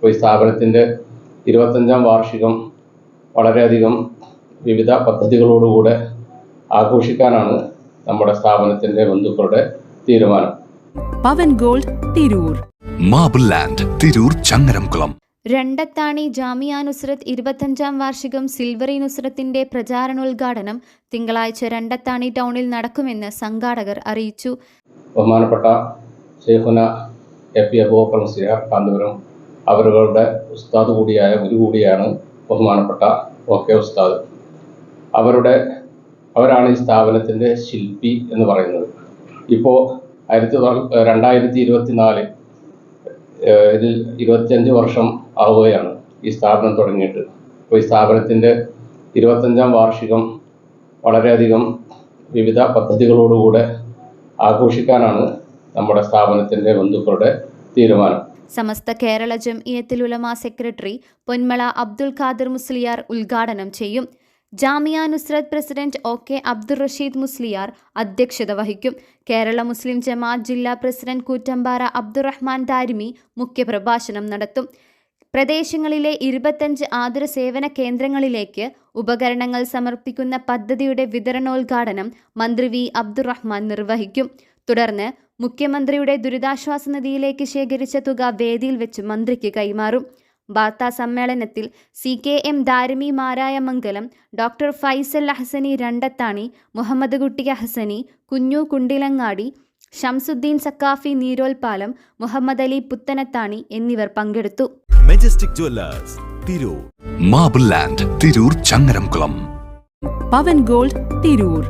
അപ്പോൾ ഈ സ്ഥാപനത്തിന്റെ ഇരുപത്തഞ്ചാം വാർഷികം വളരെയധികം വിവിധ പദ്ധതികളോടുകൂടെ ആഘോഷിക്കാനാണ് നമ്മുടെ സ്ഥാപനത്തിന്റെ ബന്ധുക്കളുടെ തീരുമാനം. Pavan gold Tirur. Marble land Tirur Changaramkulam. Randathani Jamia Nusrath ഇരുപത്തഞ്ചാം വാർഷികം സിൽവറി നുസ്രത്തിന്റെ പ്രചാരണോദ്ഘാടനം തിങ്കളാഴ്ച രണ്ടത്താണി ടൗണിൽ നടക്കുമെന്ന് സംഘാടകർ അറിയിച്ചു. ബഹുമാനപ്പെട്ട ഷെയ്ഖുന എ പി അബൂബക്കർ മുസ്ലിയാർ കാന്തപുരം അവരുടെ ഉസ്താദ് കൂടിയായ ഗുരു കൂടിയാണ് ബഹുമാനപ്പെട്ട ഒ കെ ഉസ്താദ്. അവരുടെ അവരാണ് ഈ സ്ഥാപനത്തിന്റെ ശില്പി എന്ന് പറയുന്നത്. ഇപ്പോൾ ആയിരത്തി രണ്ടായിരത്തി ഇരുപത്തി നാല് ഇതിൽ ഇരുപത്തിയഞ്ച് വർഷം ആവുകയാണ് ഈ സ്ഥാപനം തുടങ്ങിയിട്ട്. അപ്പോൾ ഈ സ്ഥാപനത്തിന്റെ ഇരുപത്തഞ്ചാം വാർഷികം വളരെയധികം വിവിധ പദ്ധതികളോടുകൂടെ ആഘോഷിക്കാനാണ് നമ്മുടെ സ്ഥാപനത്തിന്റെ ബന്ധുക്കളുടെ തീരുമാനം. സമസ്ത കേരള ജംഇയത്തിൽ ഉലമ സെക്രട്ടറി പൊന്മള അബ്ദുൽ ഖാദർ മുസ്ലിയാർ ഉദ്ഘാടനം ചെയ്യും. Jamia Nusrath president O K Abdul Rasheed Musliyar അധ്യക്ഷത വഹിക്കും. കേരള മുസ്ലിം ജമാഅത്ത് ജില്ലാ പ്രസിഡന്റ് കൂറ്റമ്പാറ അബ്ദുറഹ്മാൻ ദാരിമി മുഖ്യപ്രഭാഷണം നടത്തും. പ്രദേശങ്ങളിലെ ഇരുപത്തഞ്ച് ആതുര സേവന കേന്ദ്രങ്ങളിലേക്ക് ഉപകരണങ്ങൾ സമർപ്പിക്കുന്ന പദ്ധതിയുടെ വിതരണോദ്ഘാടനം മന്ത്രി വി അബ്ദുറഹ്മാൻ നിർവഹിക്കും. തുടർന്ന് മുഖ്യമന്ത്രിയുടെ ദുരിതാശ്വാസ നിധിയിലേക്ക് ശേഖരിച്ച തുക വേദിയിൽ വെച്ച് മന്ത്രിക്ക് കൈമാറും. വാർത്താ സമ്മേളനത്തിൽ C K M Darimi Marayamangalam doctor Faisal Ahsani Randathani Muhammad Kutty Ahsani Kunju Kundilangadi Shamsuddin Saqafi Neerolpalam Muhammad Ali Puthanathani എന്നിവർ പങ്കെടുത്തു. Majestic jewellers Tirur marble land Tirur Changaramkulam Pavan gold Tirur